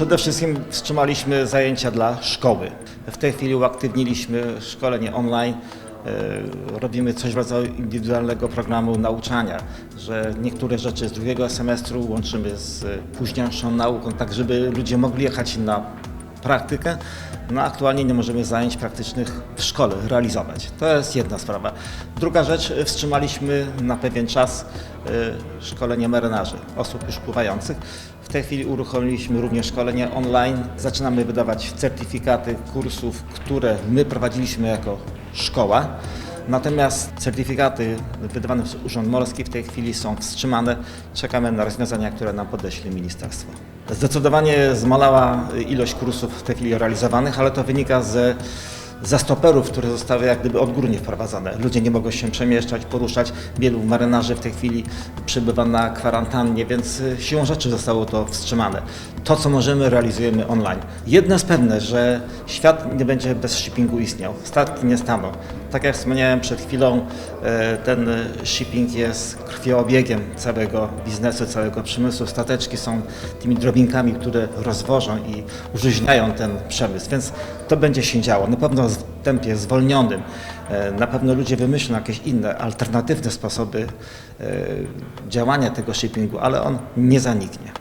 Przede wszystkim wstrzymaliśmy zajęcia dla szkoły. W tej chwili uaktywniliśmy szkolenie online. E, Robimy coś w rodzaju indywidualnego programu nauczania, że niektóre rzeczy z drugiego semestru łączymy z późniejszą nauką, tak żeby ludzie mogli jechać na praktykę. No aktualnie nie możemy zajęć praktycznych w szkole realizować. To jest jedna sprawa. Druga rzecz, wstrzymaliśmy na pewien czas e, szkolenie marynarzy, osób już pływających. W tej chwili uruchomiliśmy również szkolenie online. Zaczynamy wydawać certyfikaty kursów, które my prowadziliśmy jako szkoła. Natomiast certyfikaty wydawane przez Urząd Morski w tej chwili są wstrzymane. Czekamy na rozwiązania, które nam podeśle ministerstwo. Zdecydowanie zmalała ilość kursów w tej chwili realizowanych, ale to wynika ze zastoperów, które zostały jak gdyby odgórnie wprowadzone. Ludzie nie mogą się przemieszczać, poruszać. Wielu marynarzy w tej chwili przebywa na kwarantannie, więc y, siłą rzeczy zostało to wstrzymane. To, co możemy, realizujemy online. Jedno jest pewne, że świat nie będzie bez shippingu istniał. Statki nie staną. Tak jak wspomniałem przed chwilą, e, ten shipping jest krwiobiegiem całego biznesu, całego przemysłu. Stateczki są tymi drobinkami, które rozwożą i użyźniają ten przemysł, więc to będzie się działo. Na pewno w tempie zwolnionym. E, Na pewno ludzie wymyślą jakieś inne, alternatywne sposoby e, działania tego shippingu, ale on nie zaniknie.